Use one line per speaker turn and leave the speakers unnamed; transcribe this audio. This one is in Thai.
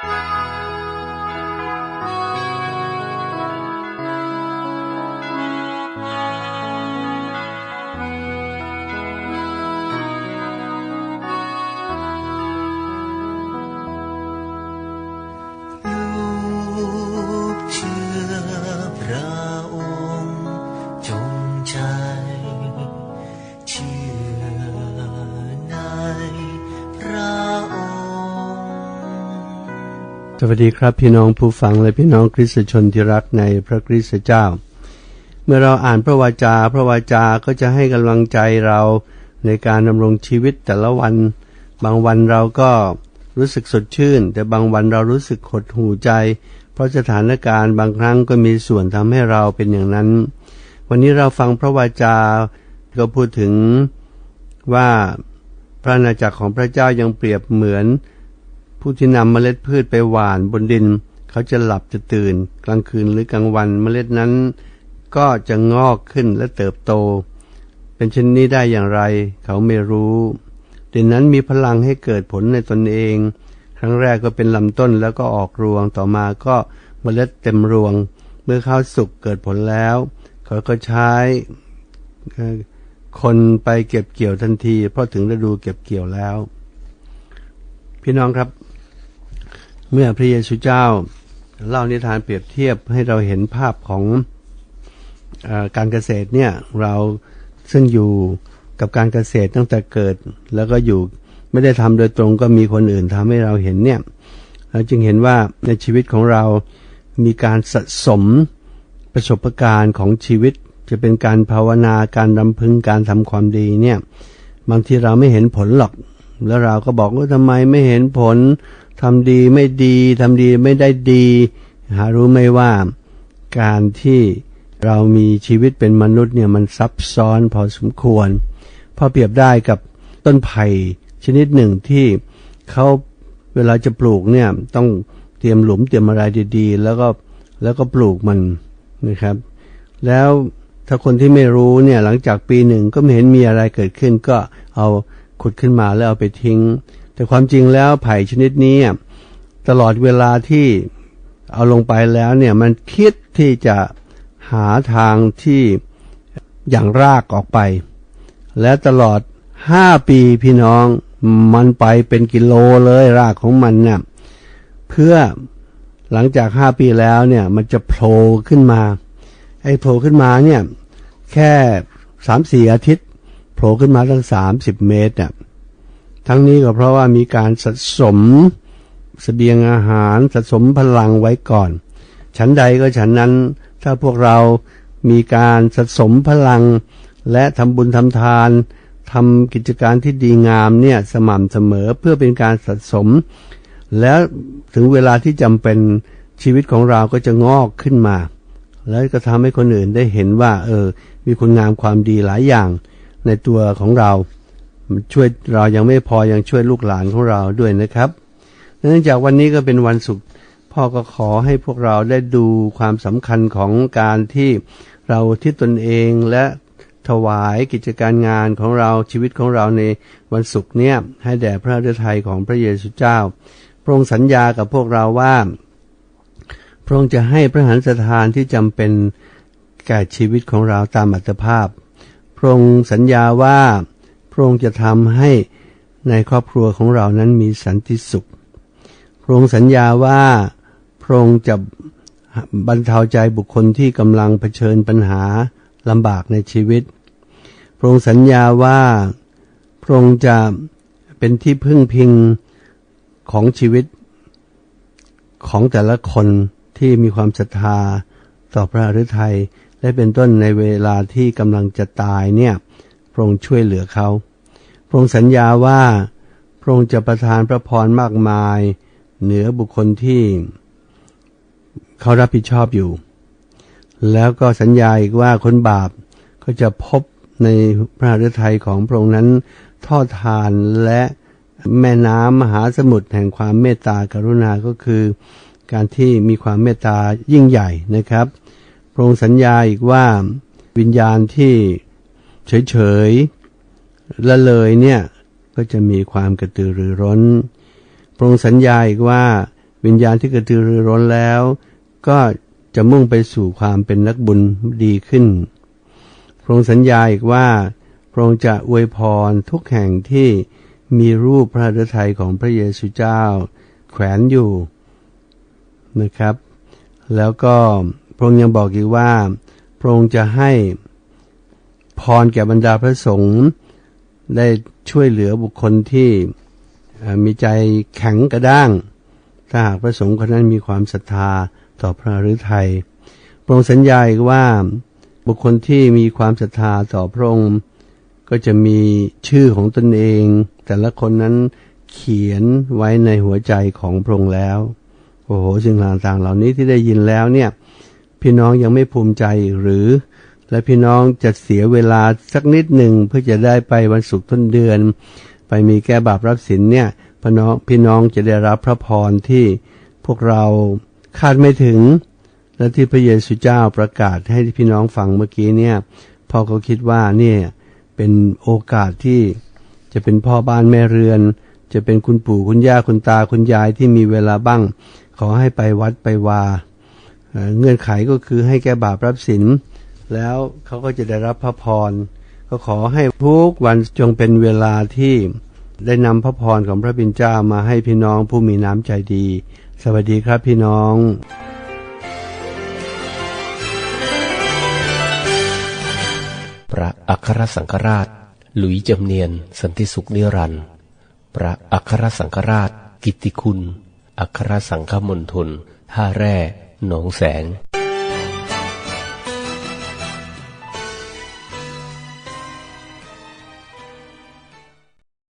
Look to. สวัสดีครับพี่น้องผู้ฟังและพี่น้องคริสตชนที่รักในพระคริสตเจ้า เมื่อเราอ่านพระวาจา พระวาจาก็จะให้กำลังใจเราในการดำรงชีวิตแต่ละวัน บางวันเราก็รู้สึกสดชื่น แต่บางวันเรารู้สึกหดหูใจ เพราะสถานการณ์บางครั้งก็มีส่วนทำให้เราเป็นอย่างนั้น วันนี้เราฟังพระวาจาก็พูดถึงว่าพระนาจักรของพระเจ้ายังเปรียบเหมือน ผู้ที่นำเมล็ดพืชไปหว่านบนดิน เขาจะหลับจะตื่น กลางคืนหรือกลางวันเมล็ดนั้น ก็จะงอกขึ้นและเติบโต เป็นเช่นนี้ได้อย่างไร เขาไม่รู้ดินนั้นมีพลังให้เกิดผลในตนเอง ครั้งแรกก็เป็นลำต้นแล้วก็ออกรวงต่อมาก็เมล็ดเต็มรวง เมื่อข้าวสุกเกิดผลแล้ว เขาก็ใช้คนไปเก็บเกี่ยวทันที เพราะถึงฤดูเก็บเกี่ยวแล้ว พี่น้องครับ เมื่อพระเยซูเจ้าเล่านิทานเปรียบเทียบให้เราเห็นภาพของอการเกษตรเนี่ยเราซึ่งอยู่กับการเกษตรตั้งแต่เกิด แล้วก็อยู่ไม่ได้ทำโดยตรงก็มีคนอื่นทำให้เราเห็นเนี่ยเราจึงเห็นว่าในชีวิตของเรามีการสะสมประสบการณ์ของชีวิต จะเป็นการภาวนาการรำพึงการทำความดีเนี่ยบางทีเราไม่เห็นผลหรอก แล้วเราก็บอกว่าทำไมไม่เห็นผล ทำดีไม่ดีทำดีไม่ได้ดี หารู้ไหมว่าการที่เรามีชีวิตเป็นมนุษย์เนี่ยมันซับซ้อนพอสมควร พอเปรียบได้กับต้นไผ่ชนิดหนึ่งที่เขาเวลาจะปลูกเนี่ยต้องเตรียมหลุมเตรียมอะไรดีๆ แล้วก็แล้วก็ปลูกมันนะครับ แล้วถ้าคนที่ไม่รู้เนี่ยหลังจากปีหนึ่งก็ไม่เห็นมีอะไรเกิดขึ้น ก็เอาขุดขึ้นมาแล้วเอาไปทิ้ง แต่ความจริงแล้วไผ่ชนิดนี้ ตลอดเวลาที่เอาลงไปแล้วเนี่ยมันคิดที่จะหาทางที่อย่างรากออกไป และตลอดห้าปีพี่น้องมันไปเป็นกิโลเลยรากของมันเนี่ยเพื่อหลังจากห้าปีแล้วเนี่ยมันจะโผล่ขึ้นมา ไอ้โผล่ขึ้นมาเนี่ยแค่สามสี่อาทิตย์โผล่ขึ้นมาตั้งสามสิบเมตรเนี่ย ทั้งนี้ก็เพราะว่ามีการสะสมสเสบียงอาหารสะสมพลังไว้ก่อน ฉันใดก็ฉันนั้น ถ้าพวกเรามีการสะสมพลัง และทำบุญทำทานทำกิจการที่ดีงามเนี่ยสม่ำเสมอเพื่อเป็นการสะสม แล้วถึงเวลาที่จำเป็นชีวิตของเราก็จะงอกขึ้นมา แล้วก็ทำให้คนอื่นได้เห็นว่า เออ มีคุณงามความดีหลายอย่างในตัวของเรา ช่วยเรายังไม่พอยังช่วยลูกหลานของเราด้วยนะครับเนื่องจากวันนี้ก็เป็นวันศุกร์พ่อก็ขอให้พวกเราได้ดูความสำคัญของการที่เราที่ตนเองและถวายกิจการงานของเราชีวิตของเราในวันศุกร์เนี่ยให้แด่พระฤทัยของพระเยซูเจ้า พระองค์สัญญากับพวกเราว่า พระองค์จะให้พระหฤทัทานที่จำเป็นแก่ชีวิตของเราตามอัตภาพ พระองค์สัญญาว่า ระองค์จะทำให้ในครอบครัวของเรานั้นมีสันติสุข พระองค์สัญญาว่าพระองค์จะบรรเทาใจบุคคลที่กำลังเผชิญปัญหาลำบากในชีวิต พระองค์สัญญาว่าพระองค์จะเป็นที่พึ่งพิงของชีวิต ของแต่ละคนที่มีความศรัทธาต่อพระฤทัยและเป็นต้นในเวลาที่กำลังจะตายเนี่ยพระองค์ช่วยเหลือเขา พระองค์สัญญาว่าพระองค์จะประทานพระพรมากมาย เหนือบุคคลที่ เขารับผิดชอบอยู่ แล้วก็สัญญาอีกว่าคนบาปก็จะพบในพระฤทัยของพระองค์นั้นท่อทานและแม่น้ำมหาสมุทรแห่งความเมตตากรุณาก็คือ การที่มีความเมตตายิ่งใหญ่นะครับพระองค์สัญญาอีกว่าวิญญาณที่เฉย ละเลยเนี่ยก็จะมีความกระตือรือร้นพระองค์สัญญาอีกว่าวิญญาณที่กระตือรือร้นแล้ว ก็จะมุ่งไปสู่ความเป็นนักบุญดีขึ้น พระองค์สัญญาอีกว่าพระองค์จะอวยพรทุกแห่งที่มีรูปพระฤทัยของพระเยซูเจ้า แขวนอยู่นะครับ แล้วก็พระองค์ยังบอกอีกว่า พระองค์จะให้พรแก่บรรดาพระสงฆ์ ได้ช่วยเหลือบุคคลที่มีใจแข็งกระด้าง ถ้าหากพระสงฆ์คนนั้นมีความศรัทธาต่อพระฤทัยพระองค์สัญญาอีกว่าบุคคลที่มีความศรัทธาต่อพระองค์ก็จะมีชื่อของตนเอง แต่ละคนนั้นเขียนไว้ในหัวใจของพระองค์แล้ว โอ้โหสิ่งต่างๆ เหล่านี้ที่ได้ยินแล้วเนี่ย พี่น้องยังไม่ภูมิใจหรือ และพี่น้องจะเสียเวลาสักนิดหนึ่งเพื่อจะได้ไปวันศุกร์ต้นเดือน ไปมีแก้บาปรับสินเนี่ยพี่น้องพี่น้องจะได้รับพระพรที่พวกเราคาดไม่ถึง และที่พระเยซูเจ้าประกาศให้พี่น้องฟังเมื่อกี้เนี่ยพ่อเขาคิดว่าเนี่ยเป็นโอกาสที่จะเป็นพ่อบ้านแม่เรือน จะเป็นคุณปู่คุณย่าคุณตาคุณยายที่มีเวลาบ้าง ขอให้ไปวัดไปวา เงื่อนไขก็คือให้แก้บาปรับสิน แล้วเขาก็จะได้รับพระพร ก็ขอให้ทุกวันจงเป็นเวลาที่ได้นำพระพรของพระบิดเจ้ามาให้พี่น้องผู้มีน้ำใจดี สวัสดีครับพี่น้อง
พระอัครสังฆราช หลุยจำเนียน สันติสุขนิรันด์พระอัครสังฆราช กิตติคุณ อัครสังฆมณฑลท่าแร่หนองแสง